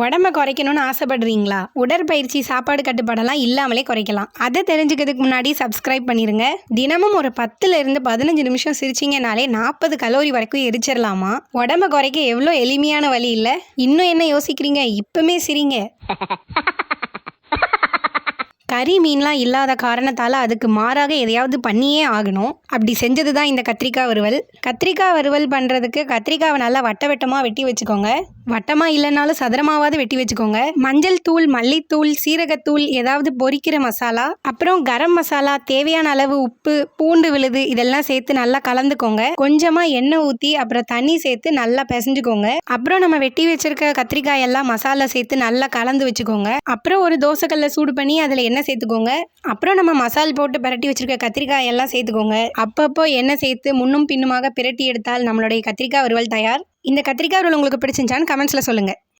உடம்ப குறைக்கணும்னு ஆசைப்படுறீங்களா? உடற்பயிற்சி சாப்பாடு கட்டுப்பாடெல்லாம் இல்லாமலே குறைக்கலாம். அதை தெரிஞ்சுக்கிறதுக்கு முன்னாடி சப்ஸ்கிரைப் பண்ணிடுங்க தினமும் ஒரு பத்துலேருந்து பதினஞ்சு நிமிஷம் சிரிச்சிங்கனாலே நாற்பது கலோரி வரைக்கும் எரிச்சிடலாமா உடம்ப குறைக்க எவ்வளோ எளிமையான வழி இல்லை? இன்னும் என்ன யோசிக்கிறீங்க? இப்பவுமே சிரிங்க. கறி மீன்லாம் இல்லாத காரணத்தால் அதுக்கு மாறாக எதையாவது பண்ணியே ஆகணும். அப்படி செஞ்சது தான் இந்த கத்திரிக்காய் வறுவல். கத்திரிக்காய் வறுவல் பண்ணுறதுக்கு கத்திரிக்காவை நல்லா வட்ட வெட்டமாக வெட்டி வச்சுக்கோங்க. வட்டமாக இல்லைனாலும் சதுரமாவது வெட்டி வச்சுக்கோங்க. மஞ்சள் தூள் மல்லித்தூள் சீரகத்தூள் ஏதாவது பொரிக்கிற மசாலா அப்புறம் கரம் மசாலா தேவையான அளவு உப்பு பூண்டு விழுது இதெல்லாம் சேர்த்து நல்லா கலந்துக்கோங்க. கொஞ்சமாக எண்ணெய் ஊற்றி அப்புறம் தண்ணி சேர்த்து நல்லா பிசைஞ்சுக்கோங்க. அப்புறம் நம்ம வெட்டி வச்சிருக்க கத்திரிக்காய் எல்லாம் மசாலா சேர்த்து நல்லா கலந்து வச்சுக்கோங்க. அப்புறம் ஒரு தோசைக்கல்ல சூடு பண்ணி அதில் எண்ணெய் சேர்த்துக்கோங்க. அப்புறம் நம்ம மசால் போட்டு பிரட்டி வச்சிருக்க கத்திரிக்காய் எல்லாம் சேர்த்துக்கோங்க. அப்பப்போ எண்ணெய் சேர்த்து முன்னும் பின்னுமாக பிரட்டி எடுத்தால் நம்மளுடைய கத்திரிக்காய் வறுவல் தயார். இந்த கத்திரிக்காய் உங்களுக்கு பிடிச்சிருந்தான்னு கமெண்ட்ஸில் சொல்லுங்கள்